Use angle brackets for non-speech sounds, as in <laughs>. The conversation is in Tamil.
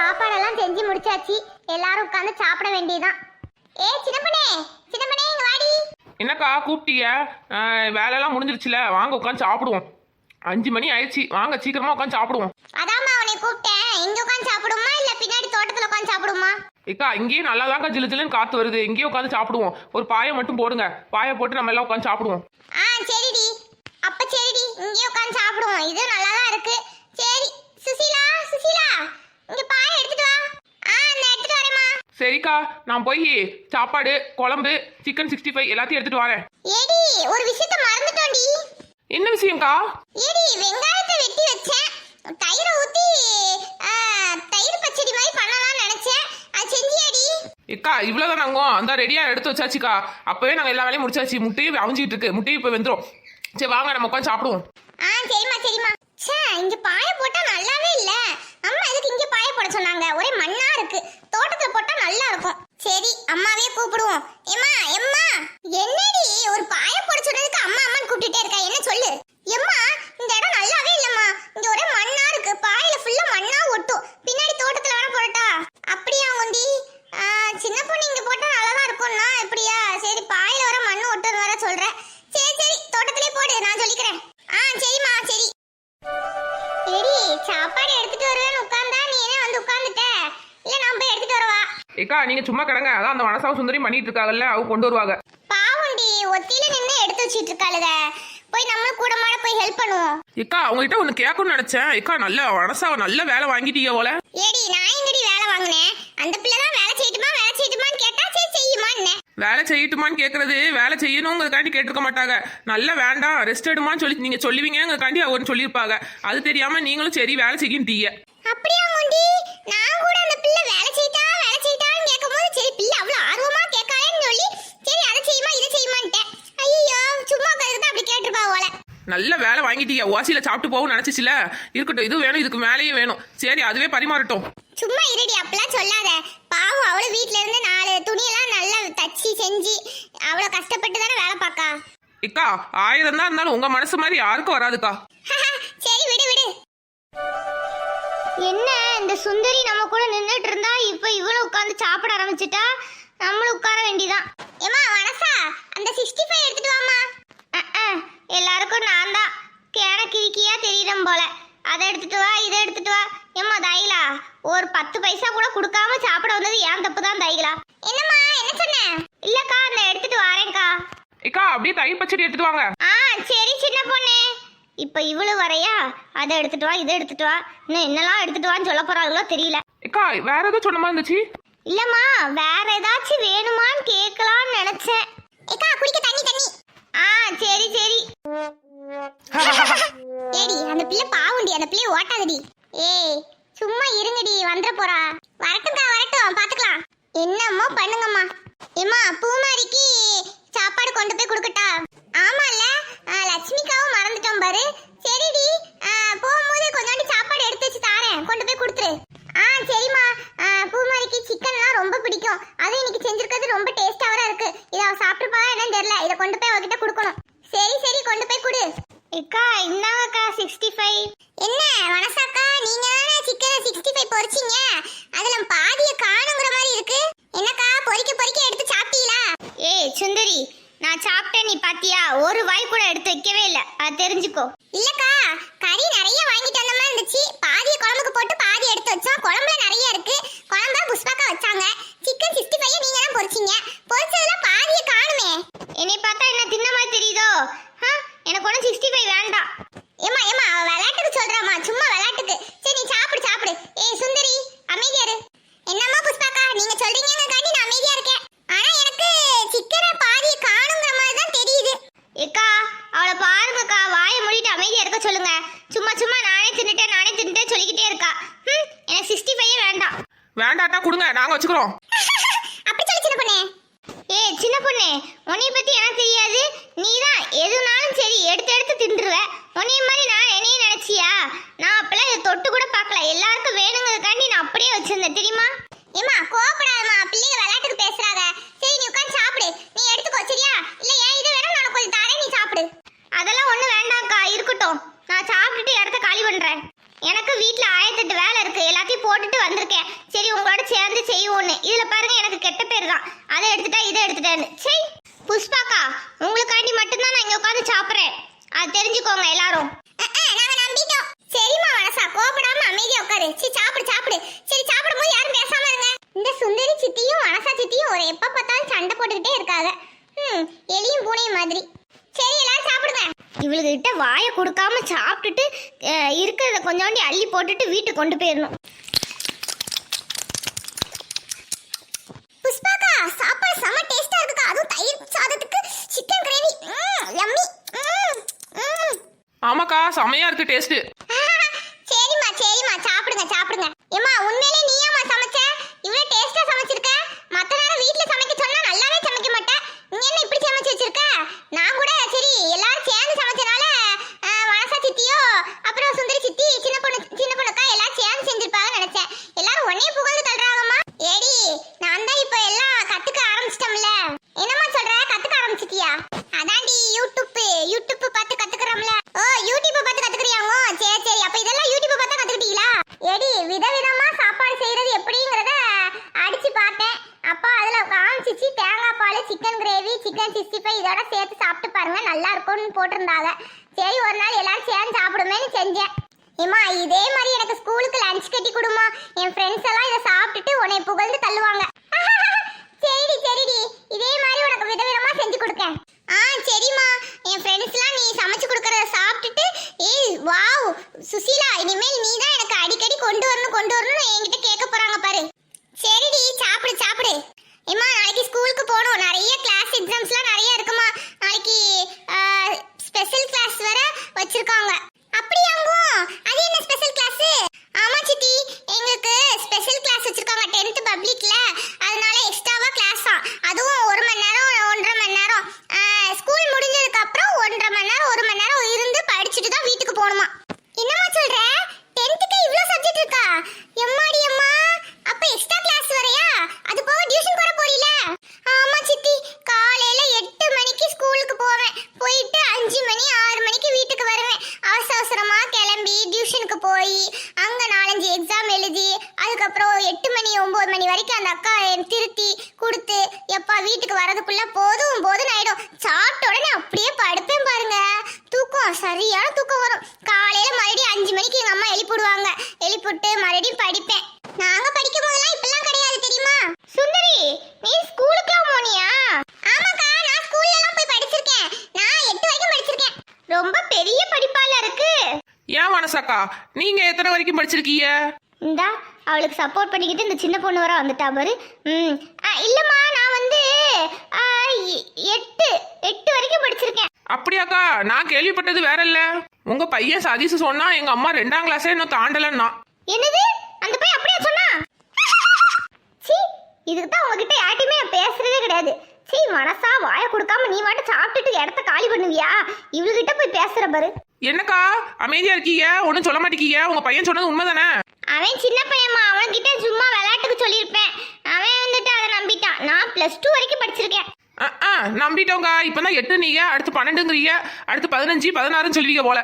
சாப்பாடெல்லாம் செஞ்சு முடிச்சாச்சு. எல்லாரும் உட்காந்து சாப்பிட வேண்டியதுதான். ஏ சின்னப்பனே சின்னப்பனே இங்க வாடி. என்னக்கா கூப்பிட்டீங்க? வேலையெல்லாம் முடிஞ்சிருச்சுல. வாங்க உட்காந்து சாப்பிடுவோம். அஞ்சு மணி ஆயிடுச்சு. வாங்க சீக்கிரமா உட்காந்து சாப்பிடுவோம். அதாம்மா உன்னை கூப்பிட்டேன். இங்க உட்காந்து சாப்பிடுமா? இல்ல பின்னாடி தோட்டத்துல உட்காந்து சாப்பிடுமா? ஏக்கா இங்கேயே நல்லா தாங்க ஜிலு ஜிலுன்னு காத்து வருது. இங்கேயே உட்காந்து சாப்பிடுவோம். ஒரு பாயை மட்டும் போடுங்க. பாயை போட்டு நம்ம எல்லாம் உட்காந்து சாப்பிடுவோம். ஆ சரிடி. அப்ப சரிடி. இங்கேயே உட்காந்து சாப்பிடுவோம். இது நல்லா தான் இருக்கு. சரி சுசீலா சுசீலா. இங்க பாய் எடுத்துட்டு வா. ஆ நான் எடுத்துட்டு வரேம்மா. சரிக்கா நான் போய் சாப்பாடு குழம்பு சிக்கன் சிக்ஸ்டி ஃபைவ் எல்லாத்தையும் எடுத்துட்டு வரேன். ஏடி ஒரு விஷயத்த மறந்துட்டோம்டி என்ன விஷயம்க்கா? ஏடி வெங்காயத்தை வெட்டி வச்சேன். தயிரை ஊத்தி ஆ, தயிர் பச்சடி மாதிரி பண்ணலாம்னு நினைச்சேன். அது செஞ்சியாடி? ஏக்கா இவ்வளோதான் நாங்கள் அந்த ரெடியாக எடுத்து வச்சாச்சுக்கா. அப்போவே நாங்கள் எல்லா வேலையும் முடிச்சாச்சு. முட்டையும் அவிஞ்சிட்டு இருக்கு. முட்டையும் இப்போ வெந்துடும் சரி வாங்க நம்ம உட்காந்து சாப்பிடுவோம். ஆ சரிம்மா சரிம்மா. ச்சே இங்க பாய போட்டா நல்லாவே இல்ல. அம்மா எதுக்கு இங்க பாய போட சொன்னாங்க? ஒரே மண்ணா இருக்கு. தோட்டத்துல போட்டா நல்லா இருக்கும். சரி அம்மாவே கூப்பிடுவோம். எம்மா எம்மா என்னடி ஒரு பாய போட சொல்றதுக்கு அம்மா அம்மான்னு கூப்பிட்டுட்டே இருக்கா? என்ன சொல்லு? எம்மா இந்த இடம் நல்லாவே இல்லம்மா. இங்க ஒரே மண்ணா இருக்கு. பாயில ஃபுல்லா மண்ணா ஒட்டும். பின்னாடி தோட்டத்துல வேணா போடட்டா? அப்படியா குந்தி? சின்ன பொண்ணு இங்க போட்டா நல்லா தான் இருக்கும்னா இப்படியா சரி பாயில வர மண்ணு ஒட்டுறது வர சொல்றேன். சரி சரி தோட்டத்திலே போடு. நான் சொல்லிக்கிறேன். ஆ சரிம்மா. ஏக்கா நீங்கள் சும்மா கிடங்க. அதான் அந்த மனசாவும் சுந்தரி பண்ணிட்டு இருக்காங்கல்ல அவங்க கொண்டு வருவாங்க. பாவண்டி ஒத்தியில நின்று எடுத்து வச்சிட்டு இருக்காளுக போய் நம்மளும் கூட மாட போய் ஹெல்ப் பண்ணுவோம். ஏக்கா அவங்ககிட்ட ஒன்று கேட்கணும்னு நினச்சேன். ஏக்கா நல்ல மனசாவை நல்ல வேலை வாங்கிட்டீங்க போல. ஏடி நான் எங்கடி வேலை வாங்கினேன்? அந்த பிள்ளை தான் வேலை செய்யட்டுமா வேலை செய்யட்டுமான்னு கேட்டா சரி செய்யுமான்னு. வேலை செய்யட்டுமான்னு கேட்கறது வேலை செய்யணுங்கிறதுக்காண்டி கேட்டிருக்க மாட்டாங்க. நல்ல வேண்டாம் ரெஸ்ட் எடுமான்னு சொல்லி நீங்கள் சொல்லுவீங்கிறக்காண்டி அவன் சொல்லியிருப்பாங்க. அது தெரியாமல் நீங்களும் சரி வேலை செய்யிட்டீங்க அப்படியா முண்டி நான் கூட அந்த பிள்ளை வேலை செய்தா வேலை செய்தான்னு கேட்கும்போது சரி பிள்ளை அவ்வளவு ஆர்வமா கேட்காளேன்னு சொல்லி சரி அதை செய்யுமா இதை செய்யுமான்ட்டேன் ஐயோ சும்மா உட்காந்து அப்படி கேட்டிருப்பா போல நல்ல வேலை வாங்கிட்டீங்க. ஓசியில் சாப்பிட்டு போகும் நினச்சிச்சுல. இருக்கட்டும் இது வேணும் இதுக்கு மேலேயே வேணும். சரி அதுவே பரிமாறட்டும். சும்மா இருடி அப்பெல்லாம் சொல்லாத. பாவம் அவளு வீட்ல இருந்து நாலு துணியெல்லாம் நல்லா தச்சு செஞ்சு அவ்வளோ கஷ்டப்பட்டு தானே வேலை பார்க்கா? இக்கா ஆயிரம் தான் இருந்தாலும் உங்கள் மனசு மாதிரி யாருக்கும் வராதுக்கா. சரி விடு விடு. என்ன இந்த சுந்தரி நம்ம கூட நின்னுட்டு இருந்தா இப்ப இவளும் உட்கார்ந்து சாப்பிட ஆரம்பிச்சிட்டா? நம்மளும் உட்கார வேண்டியதான் ஏமா வனசா அந்த சிக்ஸ்டி ஃபைவ் எடுத்துட்டு வாமா எல்லாருக்கும் நான் தான். கேன கிரிக்கியா தெரியுறோம் போல. அதை எடுத்துட்டு வா இதை எடுத்துட்டு வா. ஏம்மா தைலா? ஒரு பத்து பைசா கூட கொடுக்காம சாப்பிட வந்தது ஏன் தப்பு தான் தைலா? என்னம்மா என்ன சொன்ன? இல்லக்கா அந்த எடுத்துட்டு வரேன்க்கா. இக்கா அப்படியே தயிர் பச்சடி எடுத்துட்டு வாங்க. ஆ சரி சின்ன பொண்ணு. இப்ப இவ்வளவு வரையா? அதை எடுத்துட்டு வா இதை எடுத்துட்டு வா. இன்னும் என்னெல்லாம் எடுத்துட்டு வான்னு சொல்ல போறாங்களோ தெரியல. இக்கா வேற எதுவும் சொன்ன மாதிரி இருந்துச்சு. இல்லம்மா வேற ஏதாச்சும் வேணுமான்னு கேட்கலாம்னு நினைச்சேன். ஏக்கா குடிக்க தண்ணி தண்ணி. ஆ சரி சரி. ஏடி அந்த பிள்ளை பாவுண்டி அந்த பிள்ளை ஓட்டாதடி. ஏய் சும்மா இருங்கடி வந்துட போறா. வரட்டும்க்கா வரட்டும் பாத்துக்கலாம். என்னமோ பண்ணுங்கம்மா. ஏம்மா பூமாரிக்கு சாப்பாடு கொண்டு போய் கொடுக்கட்டா? ஆமால லட்சுமிக்காவும் மறந்துட்டோம் பாரு. சரிடி போகும்போது கொஞ்சோண்டி சாப்பாடு எடுத்து வச்சு தாரேன். கொண்டு போய் கொடுத்துரு. ஆ சரிம்மா. பூமாரிக்கு சிக்கன்லாம் ரொம்ப பிடிக்கும். அதுவும் இன்னைக்கு செஞ்சிருக்கிறது ரொம்ப டேஸ்டாக வர இருக்கு. அவ சாப்பிட்டுப்பா என்னன்னு தெரியல. இதை கொண்டு போய் அவகிட்ட கொடுக்கணும். சரி சரி கொண்டு போய் கொடு. அக்கா இந்தாங்கக்கா சிக்ஸ்டி ஃபைவ் என்ன வனசாக்கா நீங்க தானே சிக்கன் சிக்ஸ்டி ஃபைவ் பொறிச்சிங்க? அதுல பாதியை காணுங்கிற மாதிரி இருக்கு. என்னக்கா பொறிக்க பொறிக்க எடுத்து சாப்பிட்டீங்களா? ஏய் சுந்தரி நான் சாப்பிட்டேன் நீ பாத்தியா? ஒரு வாய் கூட எடுத்து வைக்கவே இல்ல. அது தெரிஞ்சுக்கோ. இல்லக்கா கறி நிறைய வாங்கிட்டு வந்த மாதிரி இருந்துச்சு. பாதிய குழம்புக்கு போட்டு பாதி எடுத்து வச்சோம். குழம்புல நிறைய இருக்கு. குழம்பா புஷ்பாக்கா வச்சாங்க. சிக்கன் சிக்ஸ்டி ஃபைவ் நீங்க தான் பொறிச்சிங்க. பொறிச்சதுல என்னை பார்த்தா என்ன தின்ன மாதிரி தெரியுதோ? எனக்கு ஒன்றும் சிக்ஸ்டி ஃபைவ் வேண்டாம் ஏமா ஏமா விளையாட்டுக்கு சொல்றாமா சும்மா விளையாட்டுக்கு. சரி நீ சாப்பிடு சாப்பிடு. ஏய் சுந்தரி அமைதியா இரு. என்னம்மா புஷ்பாக்கா நீங்க சொல்றீங்கங்கக்காண்டி நான் அமைதியா இருக்கேன். ஆனா எனக்கு சிக்கனை பாதியை காணுங்கிற மாதிரி தான் தெரியுது. ஏக்கா அவளை பாருங்கக்கா. வாயை மூடிட்டு அமைதியா இருக்க சொல்லுங்க. சும்மா சும்மா நானே தின்னுட்டேன் நானே தின்னுட்டேன் சொல்லிக்கிட்டே இருக்கா. ம் எனக்கு சிக்ஸ்டி ஃபைவ் வேண்டாம். வேண்டாட்டா கொடுங்க. நாங்கள் வச்சுக்கிறோம் அப்படி சொல்லி சின்ன பொண்ணு ஏய் சின்ன பொண்ணு உன்னைய பத்தி எனக்கு தெரியாது. நீ தான் எதுனாலும் சரி எடுத்து எடுத்து தின்றுவ. உன்னைய மாதிரி நான் என்னையும் நினைச்சியா? நான் அப்பெல்லாம் இதை தொட்டு கூட பார்க்கல. எல்லாருக்கும் வேணுங்கிறதுக்காண்டி நான் அப்படியே வச்சிருந்தேன். தெரியுமா? ஏமா கோவப்படாதம்மா. பிள்ளைங்க விளையாட்டுக்கு பேசுறாங்க. சரி நீ உட்காந்து சாப்பிடு. நீ எடுத்துக்கோ சரியா? இல்ல ஏன் இது வேணும்? நான் கொஞ்சம் தரேன் நீ சாப்பிடு. அதெல்லாம் ஒன்றும் வேண்டாம்க்கா. இருக்கட்டும். நான் சாப்பிட்டுட்டு இடத்த எனக்கு வீட்ல ஆயிரத்தெட்டு வேலை இருக்கு. எல்லாத்தையும் போட்டுட்டு வந்திருக்கேன். சரி உங்களோட சேர்ந்து செய்வோன்னு. இதுல பாருங்க எனக்கு கெட்ட பேர் தான். அதை எடுத்துட்டா இதை எடுத்துட்டேன்னு. சரி புஷ்பாக்கா உங்களுக்காண்டி மட்டும்தான் நான் இங்க உட்காந்து சாப்பிடுறேன். அது தெரிஞ்சுக்கோங்க எல்லாரும். நாங்க நம்பிட்டோம். சரிம்மா மனசா கோபப்படாம அமைதியா உட்காரு. சரி சாப்பிடு சாப்பிடு. சரி சாப்பிடும்போது யாரும் பேசாம இருங்க. இந்த சுந்தரி சித்தியும் மனசா சித்தியும் ஒரு எப்ப பார்த்தாலும் சண்டை போட்டுக்கிட்டே இருக்காங்க. ம் எலியும் பூனையும் மாதிரி. சரி எல்லாரும் சாப்பிடுங்க. இவளுக்கு கிட்ட வாயை கொடுக்காம சாப்பிட்டுட்டு இருக்கிறத கொஞ்சோண்டி அள்ளி போட்டுட்டு வீட்டுக்கு கொண்டு போயிடணும் புஷ்பாக்கா சாப்பாடு செம டேஸ்டா இருக்குக்கா. அதுவும் தயிர் சாதத்துக்கு சிக்கன் கிரேவி யம்மி ஆமாக்கா செமையா இருக்கு டேஸ்ட் சரிம்மா சரிம்மா சாப்பிடுங்க சாப்பிடுங்க ஏம்மா உண்மையிலே நீயாம்மா சமைச்ச இவ்வளவு டேஸ்டா சமைச்சிருக்க மத்த நேரம் வீட்ல சமைக்க சொன்னா நல்லாவே சமைக்க மாட்டேன் நீ என்ன இப்படி சமைச்சு வச்சிருக்க நான் கூட சரி எல்லாரும் சேர்ந்து சமைச்சனால அஹ், மனசா சித்தியோ அப்புறம் சுந்தரி சித்தி சின்ன பொண்ணு சின்ன பொண்ணுக்கா எல்லாரும் சேர்ந்து செஞ்சிருப்பாங்கன்னு நினைச்சேன் எல்லாரும் ஒன்னே புகழ்ந்து தள்ளுறாங்கம்மா ஏடி நான் தான் இப்போ எல்லாம் கத்துக்க ஆரம்பிச்சிட்டோம்ல என்னம்மா சொல்ற கத்துக்க ஆரம்பிச்சிட்டியா அதான்டி யூடியூப் யூடியூப் பார்த்து கத்துக்கறோம்ல ஓ யூடியூப் பார்த்து கத்துக்கறியாங்க சரி சரி அப்ப இதெல்லாம் யூடியூப் பார்த்தா கத்துக்கிட்டீங்களா ஏடி விதவிதமா சாப்பாடு செய்யறது எப்படிங்கறத அடிச்சு பார்த்தேன் அப்போ அதுல காமிச்சிச்சு தேங்காய் பால் chicken gravy chicken sixty five இதோட சேர்த்து சாப்பிட்டு பாருங்க. நல்லா இருக்கும்னு போட்டிருந்தாங்க. சரி ஒரு நாள் எல்லாரும் சேர்ந்து சாப்பிடுமேன்னு செஞ்சேன். ஏமா இதே மாதிரி எனக்கு ஸ்கூலுக்கு லஞ்ச் கட்டி கொடுமா. என் ஃப்ரெண்ட்ஸ் எல்லாம் இதை சாப்பிட்டுட்டு உன்னை புகழ்ந்து தள்ளுவாங்க. <laughs> சரிடி சரிடி. இதே மாதிரி உனக்கு விதவிதமாக செஞ்சு கொடுக்கேன். ஆ சரிம்மா. என் ஃப்ரெண்ட்ஸ்லாம் நீ சமைச்சு கொடுக்கறத சாப்பிட்டுட்டு ஏய் வாவ் சுசீலா இனிமேல் நீ தான் எனக்கு அடிக்கடி கொண்டு வரணும் கொண்டு வரணும்னு என்கிட்ட கேட்க போறாங்க பாரு. ஏம்மா நாளைக்கு ஸ்கூலுக்கு போகணும். நிறைய கிளாஸ் எக்ஸாம்ஸ்லாம் நிறைய இருக்குமா? நாளைக்கு ஸ்பெஷல் கிளாஸ் வேற வச்சிருக்காங்க அப்படியாங்கோ அது என்ன ஸ்பெஷல் கிளாஸ் ஆமா சித்தி எங்களுக்கு ஸ்பெஷல் கிளாஸ் வச்சிருக்காங்க 10th பப்ளிக்ல அதனால எக்ஸ்ட்ராவா கிளாஸா அதுவும் ஒரு மணி நேரம் ஒன்றரை மணி நேரம் ஸ்கூல் முடிஞ்சதுக்கு அப்புறம் ஒன்றரை மணி நேரம் ஒரு மணி நேரம் இருந்து படிச்சுட்டு தான் வீட்டுக்கு போகணுமா என்னம்மா சொல்ற 10th இவ்ளோ சப்ஜெக்ட் இருக்கா எம்மாடி அம்மா அப்ப எக்ஸ்ட்ரா கிளாஸ் வரையா அது போக டியூஷன் போற போறீல ஆமா சித்தி காலையில எட்டு மணிக்கு ஸ்கூலுக்கு போவேன் போயிட்டு அஞ்சு மணி ஆறு மணிக்கு வீட்டுக்கு வருவேன் அவசர அவசரமா கிளம்பி டியூஷனுக்கு போய் அங்க நாலஞ்சு எக்ஸாம் எழுதி அதுக்கப்புறம் எட்டு மணி ஒன்பது மணி வரைக்கும் அந்த அக்கா திருத்தி கொடுத்து எப்பா வீட்டுக்கு வரதுக்குள்ள போதும் போதும் ஆயிடும். சாப்பிட்ட உடனே அப்படியே படுப்பேன் பாருங்க. தூக்கம் சரியான தூக்கம் வரும். காலையில மறுபடியும் அஞ்சு மணிக்கு எங்க அம்மா எழுப்பிடுவாங்க எழுப்பிவிட்டு மறுபடியும் படிப்பேன். நாங்க படிக்கும் போதெல்லாம் இப்பெல்லாம் கிடையாது தெரியுமா? சுந்தரி நீ ஸ்கூலுக்குலாம் போனியா ஆமாக்கா நான் ஸ்கூல்ல எல்லாம் போய் படிச்சிருக்கேன் நான் எட்டு வரைக்கும் படிச்சிருக்கேன் ரொம்ப பெரிய படிப்பால இருக்கு மனசாக்கா நீங்க எத்தனை வரைக்கும் படிச்சிருக்கீங்க? இந்தா அவளுக்கு சப்போர்ட் பண்ணிக்கிட்டு இந்த சின்ன பொண்ணு வர வந்துட்டா பாரு. ம். இல்லம்மா நான் வந்து எட்டு எட்டு வரைக்கும் படிச்சிருக்கேன். அப்படியாக்கா நான் கேள்விப்பட்டது வேற இல்ல. உங்க பையன் சதீஷ் சொன்னா எங்க அம்மா ரெண்டாம் கிளாஸே இன்னும் தாண்டலன்னா. என்னது? அந்த பையன் அப்படியே சொன்னா? சீ இதுக்கு தான் உங்ககிட்ட யார்ட்டையுமே நான் பேசுறதே கிடையாது. சீ மனசா வாயை கொடுக்காம நீ மட்டும் சாப்பிட்டுட்டு இடத்த காலி பண்ணுவியா? இவளுகிட்ட போய் பேசுற பாரு. என்னக்கா? அமைதியா இருக்கீங்க? ஒன்றும் சொல்ல மாட்டேங்க உங்க பையன் சொன்னது உண்மைதானே? அவன் சின்ன பையன்மா அவன்கிட்ட சும்மா விளையாட்டுக்கு சொல்லியிருப்பேன். அவன் வந்துட்டு அதை நம்பிட்டான். நான் ப்ளஸ் டூ வரைக்கும் படிச்சிருக்கேன். ஆ நம்பிட்டோங்க. இப்போ தான் எட்டு நீங்க. அடுத்து பன்னெண்டுங்கிறீங்க. அடுத்து பதினஞ்சு பதினாறுன்னு சொல்லுவீங்க போல.